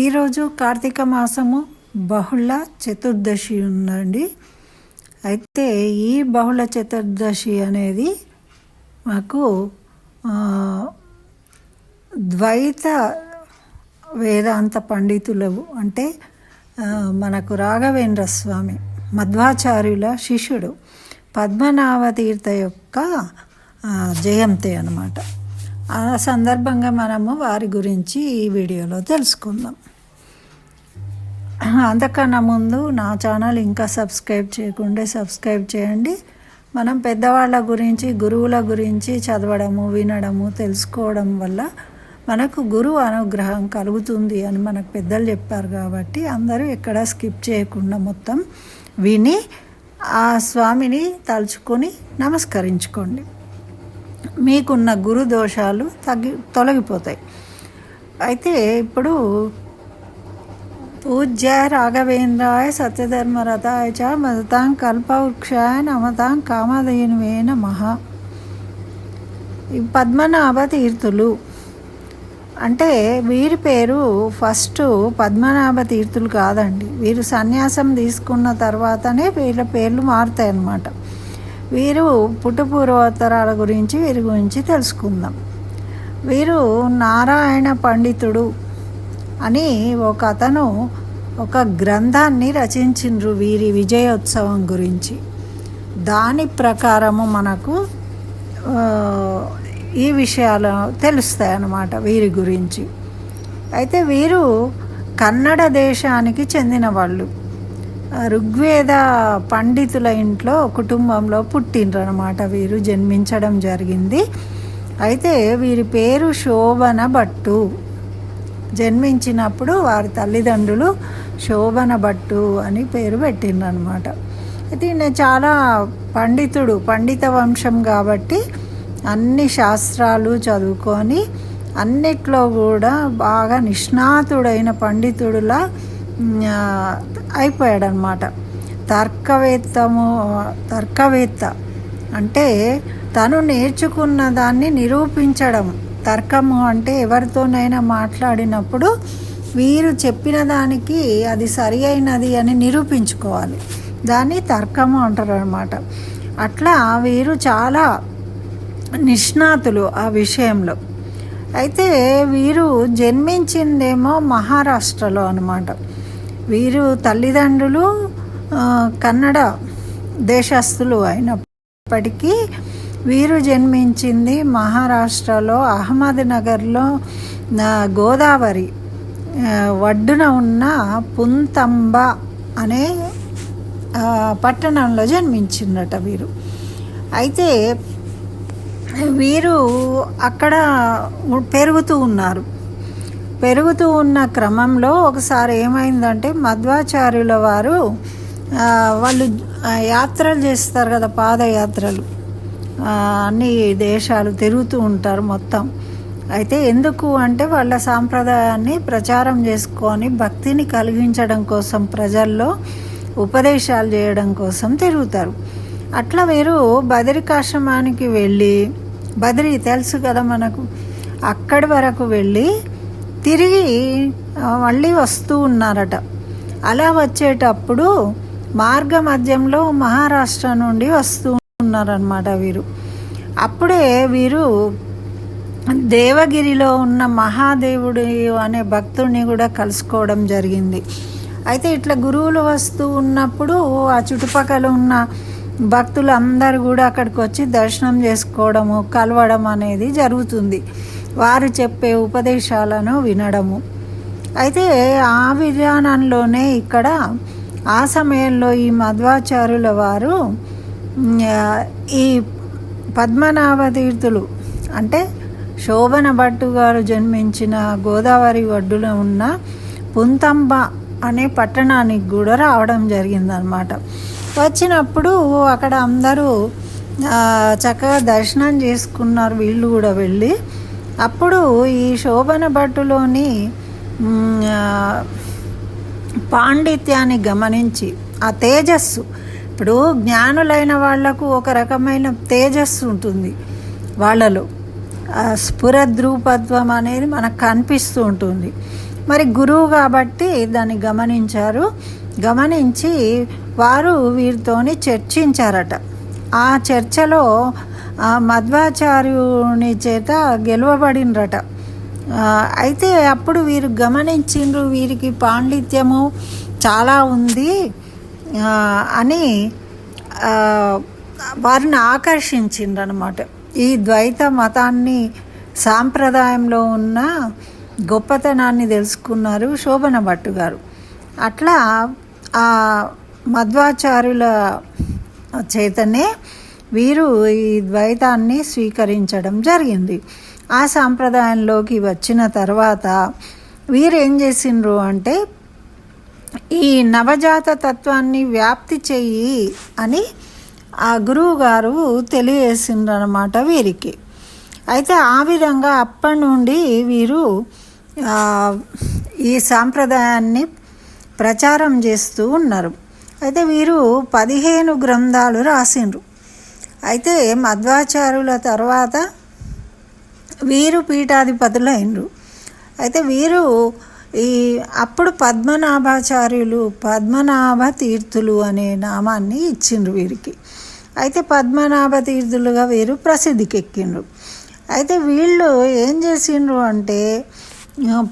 ఈరోజు కార్తీక మాసము బహుళ చతుర్దశి ఉందండి. అయితే ఈ బహుళ చతుర్దశి అనేది మాకు ద్వైత వేదాంత పండితులు అంటే మనకు రాఘవేంద్ర స్వామి మధ్వాచార్యుల శిష్యుడు పద్మనాభ తీర్థ యొక్క జయంతి అన్నమాట. ఆ సందర్భంగా మనము వారి గురించి ఈ వీడియోలో తెలుసుకుందాం. అంతకన్నా ముందు నా ఛానల్ ఇంకా సబ్స్క్రైబ్ చేయకుంటే సబ్స్క్రైబ్ చేయండి. మనం పెద్దవాళ్ళ గురించి గురువుల గురించి చదవడము వినడము తెలుసుకోవడం వల్ల మనకు గురువు అనుగ్రహం కలుగుతుంది అని మనకు పెద్దలు చెప్పారు కాబట్టి అందరూ ఎక్కడ స్కిప్ చేయకుండా మొత్తం విని ఆ స్వామిని తలుచుకొని నమస్కరించుకోండి. మీకున్న గురు దోషాలు తగ్గి తొలగిపోతాయి. అయితే ఇప్పుడు పూజ్య రాఘవేంద్రాయ సత్యధర్మరథాయ చ మదతాం కల్పవృక్షాయ నమతాం కామధేనువే మహా ఈ పద్మనాభ తీర్థులు. అంటే వీరి పేరు ఫస్ట్ పద్మనాభ తీర్థులు కాదండి. వీరు సన్యాసం తీసుకున్న తర్వాతనే వీళ్ళ పేర్లు మారుతాయి అన్నమాట వీరు పుట్టపూర్వోత్తరాల గురించి వీరి గురించి తెలుసుకుందాం. వీరు నారాయణ పండితుడు అని ఒక అతను ఒక గ్రంథాన్ని రచించిండ్రు వీరి విజయోత్సవం గురించి. దాని ప్రకారము మనకు ఈ విషయాలు తెలుస్తాయి అన్నమాట వీరి గురించి. అయితే వీరు కన్నడ దేశానికి చెందిన వాళ్ళు. ఋగ్వేద పండితుల ఇంట్లో కుటుంబంలో పుట్టిండ్రు అనమాట వీరు జన్మించడం జరిగింది. అయితే వీరి పేరు శోభన భట్టు జన్మించినప్పుడు వారి తల్లిదండ్రులు శోభన భట్టు అని పేరు పెట్టిండ్రు అనమాట అయితే ఈయన చాలా పండితుడు పండిత వంశం కాబట్టి అన్ని శాస్త్రాలు చదువుకొని అన్నిట్లో కూడా బాగా నిష్ణాతుడైన పండితుడులా అయిపోయాడనమాట. తర్కవేత్తము తర్కవేత్త అంటే తను నేర్చుకున్న దాన్ని నిరూపించడం. తర్కము అంటే ఎవరితోనైనా మాట్లాడినప్పుడు వీరు చెప్పిన దానికి అది సరి అయినది అని నిరూపించుకోవాలి. దాన్ని తర్కము అంటారు అనమాట అట్లా వీరు చాలా నిష్ణాతులు ఆ విషయంలో. అయితే వీరు జన్మించిందేమో మహారాష్ట్రలో అనమాట. వీరు తల్లిదండ్రులు కన్నడ దేశస్థులు అయినప్పటికీ వీరు జన్మించింది మహారాష్ట్రలో అహ్మద్నగర్లో గోదావరి ఒడ్డున ఉన్న పుంతంబ అనే పట్టణంలో జన్మించిందట వీరు. అయితే వీరు అక్కడ పెరుగుతూ ఉన్నారు. పెరుగుతూ ఉన్న క్రమంలో ఒకసారి ఏమైందంటే మధ్వాచార్యుల వారు వాళ్ళు యాత్రలు చేస్తారు కదా పాదయాత్రలు. అన్ని దేశాలు తిరుగుతూ ఉంటారు మొత్తం. అయితే ఎందుకు అంటే వాళ్ళ సాంప్రదాయాన్ని ప్రచారం చేసుకొని భక్తిని కలిగించడం కోసం ప్రజల్లో ఉపదేశాలు చేయడం కోసం తిరుగుతారు. అట్లా వీరు బదరికాశ్రమానికి వెళ్ళి బదిరి తెలుసు కదా మనకు అక్కడి వరకు వెళ్ళి తిరిగి మళ్ళీ వస్తూ ఉన్నారట. అలా వచ్చేటప్పుడు మార్గ మధ్యంలో మహారాష్ట్ర నుండి వస్తూ ఉన్నారనమాట వీరు. అప్పుడే వీరు దేవగిరిలో ఉన్న మహాదేవుడు అనే భక్తుడిని కూడా కలుసుకోవడం జరిగింది. అయితే ఇట్లా గురువులు వస్తూ ఉన్నప్పుడు ఆ చుట్టుపక్కల ఉన్న భక్తులు అందరు కూడా అక్కడికి వచ్చి దర్శనం చేసుకోవడము కలవడం అనేది జరుగుతుంది. వారు చెప్పే ఉపదేశాలను వినడము. అయితే ఆ విధానంలోనే ఇక్కడ ఆ సమయంలో ఈ మధ్వాచార్యుల వారు ఈ పద్మనాభ తీర్థులు అంటే శోభన భట్టు గారు జన్మించిన గోదావరి ఒడ్డున ఉన్న పుంతంబ అనే పట్టణానికి కూడా రావడం జరిగిందనమాట వచ్చినప్పుడు అక్కడ అందరూ చక్కగా దర్శనం చేసుకున్నారు. వీళ్ళు కూడా వెళ్ళి అప్పుడు ఈ శోభన భట్టులోని పాండిత్యాన్ని గమనించి ఆ తేజస్సు ఇప్పుడు జ్ఞానులైన వాళ్ళకు ఒక రకమైన తేజస్సు ఉంటుంది వాళ్ళలో. స్ఫురద్రూపత్వం అనేది మనకు కనిపిస్తూ ఉంటుంది. మరి గురువు కాబట్టి దాన్ని గమనించారు. గమనించి వారు వీరితోని చర్చించారట. ఆ చర్చలో ఆ మధ్వాచార్యుని చేత గెలవబడినరట. అయితే అప్పుడు వీరు గమనించిండ్రు వీరికి పాండిత్యము చాలా ఉంది అని వారిని ఆకర్షించిండ్రు అనమాట ఈ ద్వైత మతాన్ని సాంప్రదాయంలో ఉన్న గొప్పతనాన్ని తెలుసుకున్నారు శోభన భట్టు గారు. అట్లా ఆ మధ్వాచార్యుల చేతనే వీరు ఈ ద్వైతాన్ని స్వీకరించడం జరిగింది. ఆ సాంప్రదాయంలోకి వచ్చిన తర్వాత వీరు ఏం చేసిండ్రు అంటే ఈ నవజాత తత్వాన్ని వ్యాప్తి చెయ్యి అని ఆ గురువు గారు తెలియజేసిండ్రు అనమాట వీరికి. అయితే ఆ విధంగా అప్పటి నుండి వీరు ఈ సాంప్రదాయాన్ని ప్రచారం చేస్తూ ఉన్నారు. అయితే వీరు పదిహేను గ్రంథాలు రాసిండ్రు. అయితే మధ్వాచార్యుల తర్వాత వీరు పీఠాధిపతులైనరు. అయితే వీరు ఈ అప్పుడు పద్మనాభాచార్యులు పద్మనాభ తీర్థులు అనే నామాన్ని ఇచ్చిండ్రు వీరికి. అయితే పద్మనాభ తీర్థులుగా వీరు ప్రసిద్ధికి ఎక్కిండ్రు అయితే వీళ్ళు ఏం చేసిండ్రు అంటే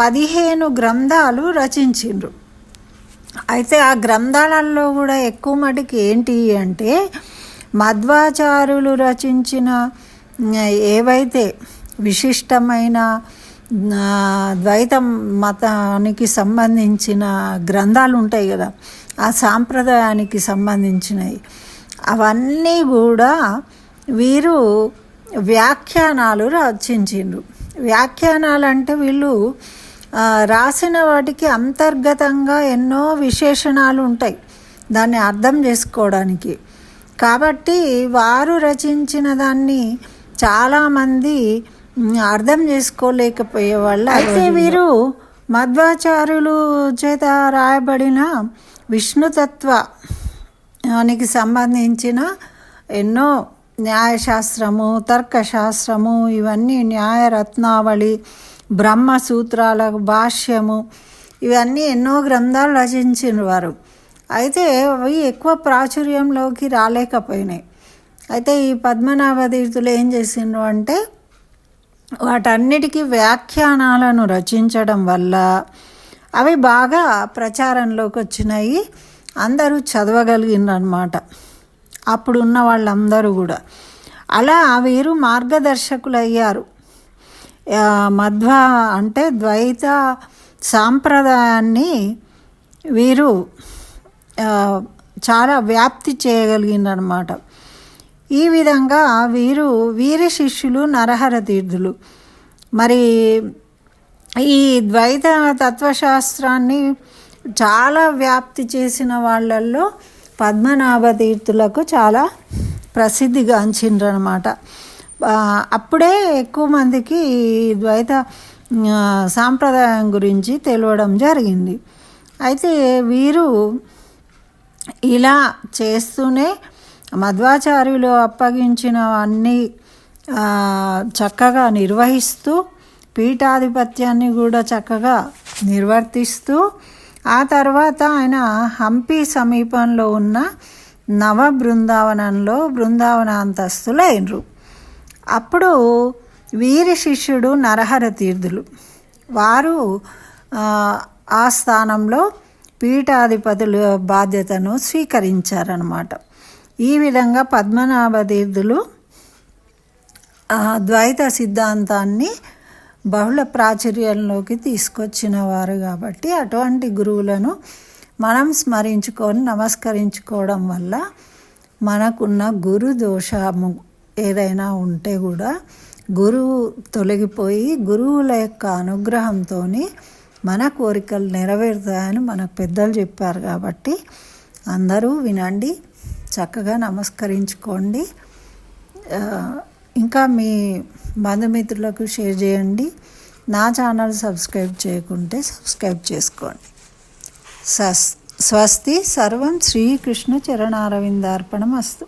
పదిహేను గ్రంథాలు రచించిండ్రు. అయితే ఆ గ్రంథాలలో కూడా ఎక్కువ మటుకు ఏంటి అంటే మధ్వాచారులు రచించిన ఏవైతే విశిష్టమైన ద్వైత మతానికి సంబంధించిన గ్రంథాలు ఉంటాయి కదా ఆ సాంప్రదాయానికి సంబంధించినవి అవన్నీ కూడా వీరు వ్యాఖ్యానాలు రచించిండ్రు. వ్యాఖ్యానాలు అంటే వీళ్ళు రాసిన వాటికి అంతర్గతంగా ఎన్నో విశేషణాలు ఉంటాయి. దాన్ని అర్థం చేసుకోవడానికి. కాబట్టి వారు రచించిన దాన్ని చాలామంది అర్థం చేసుకోలేకపోయే వాళ్ళు అయితే వీరు మధ్వాచార్యులు చేత రాయబడిన విష్ణుతత్వానికి సంబంధించిన ఎన్నో న్యాయశాస్త్రము తర్కశాస్త్రము ఇవన్నీ న్యాయరత్నావళి బ్రహ్మసూత్రాల భాష్యము ఇవన్నీ ఎన్నో గ్రంథాలు రచించిన వారు అయితే అవి ఎక్కువ ప్రాచుర్యంలోకి రాలేకపోయినాయి. అయితే ఈ పద్మనాభ తీర్థులు ఏం చేసిండ్రు అంటే వాటన్నిటికీ వ్యాఖ్యానాలను రచించడం వల్ల అవి బాగా ప్రచారంలోకి వచ్చినాయి. అందరూ చదవగలిగిండ్రు అప్పుడున్న వాళ్ళందరూ కూడా. అలా వీరు మార్గదర్శకులు అయ్యారు మధ్వ అంటే ద్వైత సాంప్రదాయాన్ని వీరు చాలా వ్యాప్తి చేయగలిగిందనమాట ఈ విధంగా వీరు వీరి శిష్యులు నరహర తీర్థులు. మరి ఈ ద్వైత తత్వశాస్త్రాన్ని చాలా వ్యాప్తి చేసిన వాళ్ళల్లో పద్మనాభ తీర్థులకు చాలా ప్రసిద్ధిగాంచిండ్రనమాట అప్పుడే ఎక్కువ మందికి ఈ ద్వైత సాంప్రదాయం గురించి తెలియడం జరిగింది. అయితే వీరు ఇలా చేస్తూనే మధ్వాచార్యులు అప్పగించిన అన్ని చక్కగా నిర్వహిస్తూ పీఠాధిపత్యాన్ని కూడా చక్కగా నిర్వర్తిస్తూ ఆ తర్వాత ఆయన హంపి సమీపంలో ఉన్న నవ బృందావనంలో బృందావన అంతస్తులు అప్పుడు వీరి శిష్యుడు నరహర తీర్థులు. వారు ఆ స్థానంలో పీఠాధిపతుల బాధ్యతను స్వీకరించారనమాట ఈ విధంగా పద్మనాభ తీర్థులు ఆ, ద్వైత సిద్ధాంతాన్ని బహుళ ప్రాచుర్యంలోకి తీసుకొచ్చిన వారు కాబట్టి అటువంటి గురువులను మనం స్మరించుకొని నమస్కరించుకోవడం వల్ల మనకున్న గురు దోషము ఏదైనా ఉంటే కూడా గురువు తొలగిపోయి గురువుల యొక్క అనుగ్రహంతో మన కోరికలు నెరవేరుతాయని మనకు పెద్దలు చెప్పారు కాబట్టి అందరూ వినండి చక్కగా నమస్కరించుకోండి. ఇంకా మీ బంధుమిత్రులకు షేర్ చేయండి. నా ఛానల్ సబ్స్క్రైబ్ చేయకుంటే సబ్స్క్రైబ్ చేసుకోండి. స్వస్ స్వస్తి సర్వం శ్రీకృష్ణ చరణారవిందార్పణం అస్తు